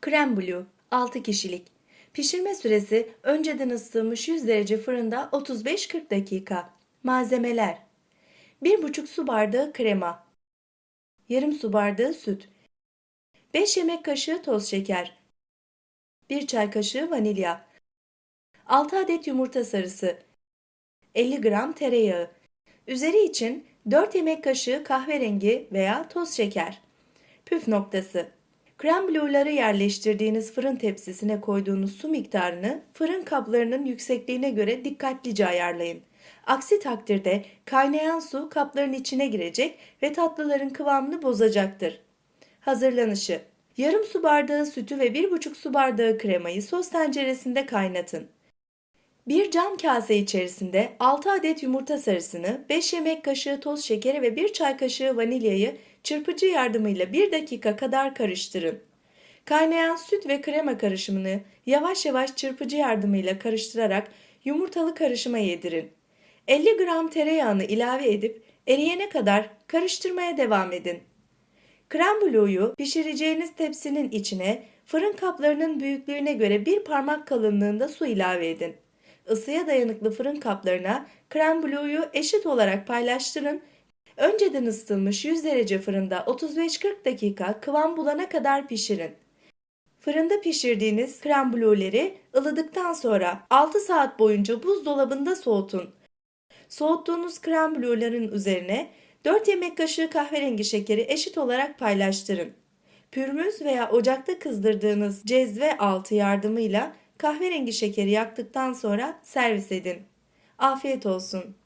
Krem blue 6 kişilik. Pişirme süresi önceden ısıtılmış 100 derece fırında 35-40 dakika. Malzemeler 1,5 su bardağı krema, yarım su bardağı süt, 5 yemek kaşığı toz şeker, 1 çay kaşığı vanilya, 6 adet yumurta sarısı, 50 gram tereyağı, üzeri için 4 yemek kaşığı kahverengi veya toz şeker. Püf noktası. Krem blue'ları yerleştirdiğiniz fırın tepsisine koyduğunuz su miktarını fırın kaplarının yüksekliğine göre dikkatlice ayarlayın. Aksi takdirde kaynayan su kapların içine girecek ve tatlıların kıvamını bozacaktır. Hazırlanışı Yarım su bardağı sütü ve 1,5 su bardağı kremayı sos tenceresinde kaynatın. Bir cam kase içerisinde 6 adet yumurta sarısını, 5 yemek kaşığı toz şekeri ve 1 çay kaşığı vanilyayı çırpıcı yardımıyla 1 dakika kadar karıştırın. Kaynayan süt ve krema karışımını yavaş yavaş çırpıcı yardımıyla karıştırarak yumurtalı karışıma yedirin. 50 gram tereyağını ilave edip eriyene kadar karıştırmaya devam edin. Krem pişireceğiniz tepsinin içine fırın kaplarının büyüklüğüne göre bir parmak kalınlığında su ilave edin. Isıya dayanıklı fırın kaplarına krem blue'yu eşit olarak paylaştırın. Önceden ısıtılmış 100 derece fırında 35-40 dakika kıvam bulana kadar pişirin. Fırında pişirdiğiniz krem blue'leri ılıdıktan sonra 6 saat boyunca buzdolabında soğutun. Soğuttuğunuz krem blue'ların üzerine 4 yemek kaşığı kahverengi şekeri eşit olarak paylaştırın. Pürmüz veya ocakta kızdırdığınız cezve altı yardımıyla kahverengi şekeri yaktıktan sonra servis edin. Afiyet olsun.